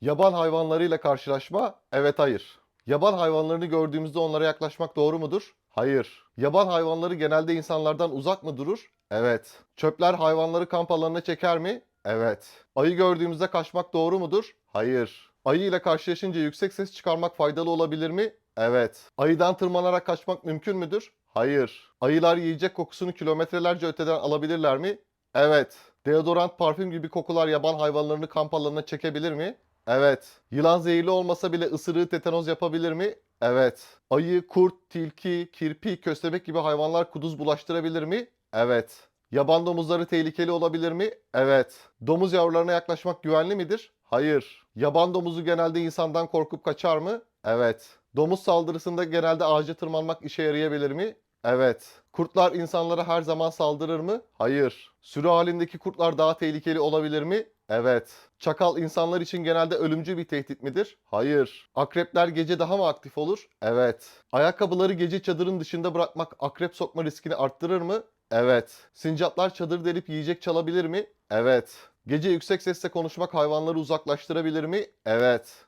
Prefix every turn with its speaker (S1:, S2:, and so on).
S1: Yaban hayvanlarıyla karşılaşma? Evet hayır. Yaban hayvanlarını gördüğümüzde onlara yaklaşmak doğru mudur? Hayır. Yaban hayvanları genelde insanlardan uzak mı durur? Evet. Çöpler hayvanları kamp alanına çeker mi? Evet. Ayı gördüğümüzde kaçmak doğru mudur? Hayır. Ayı ile karşılaşınca yüksek ses çıkarmak faydalı olabilir mi? Evet. Ayıdan tırmanarak kaçmak mümkün müdür? Hayır. Ayılar yiyecek kokusunu kilometrelerce öteden alabilirler mi? Evet. Deodorant, parfüm gibi kokular yaban hayvanlarını kamp alanına çekebilir mi? Evet. Yılan zehirli olmasa bile ısırığı tetanoz yapabilir mi? Evet. Ayı, kurt, tilki, kirpi, köstebek gibi hayvanlar kuduz bulaştırabilir mi? Evet. Yaban domuzları tehlikeli olabilir mi? Evet. Domuz yavrularına yaklaşmak güvenli midir? Hayır. Yaban domuzu genelde insandan korkup kaçar mı? Evet. Domuz saldırısında genelde ağaca tırmanmak işe yarayabilir mi? Evet. Kurtlar insanlara her zaman saldırır mı? Hayır. Sürü halindeki kurtlar daha tehlikeli olabilir mi? Evet. Çakal insanlar için genelde ölümcül bir tehdit midir? Hayır. Akrepler gece daha mı aktif olur? Evet. Ayakkabıları gece çadırın dışında bırakmak akrep sokma riskini arttırır mı? Evet. Sincaplar çadır delip yiyecek çalabilir mi? Evet. Gece yüksek sesle konuşmak hayvanları uzaklaştırabilir mi? Evet.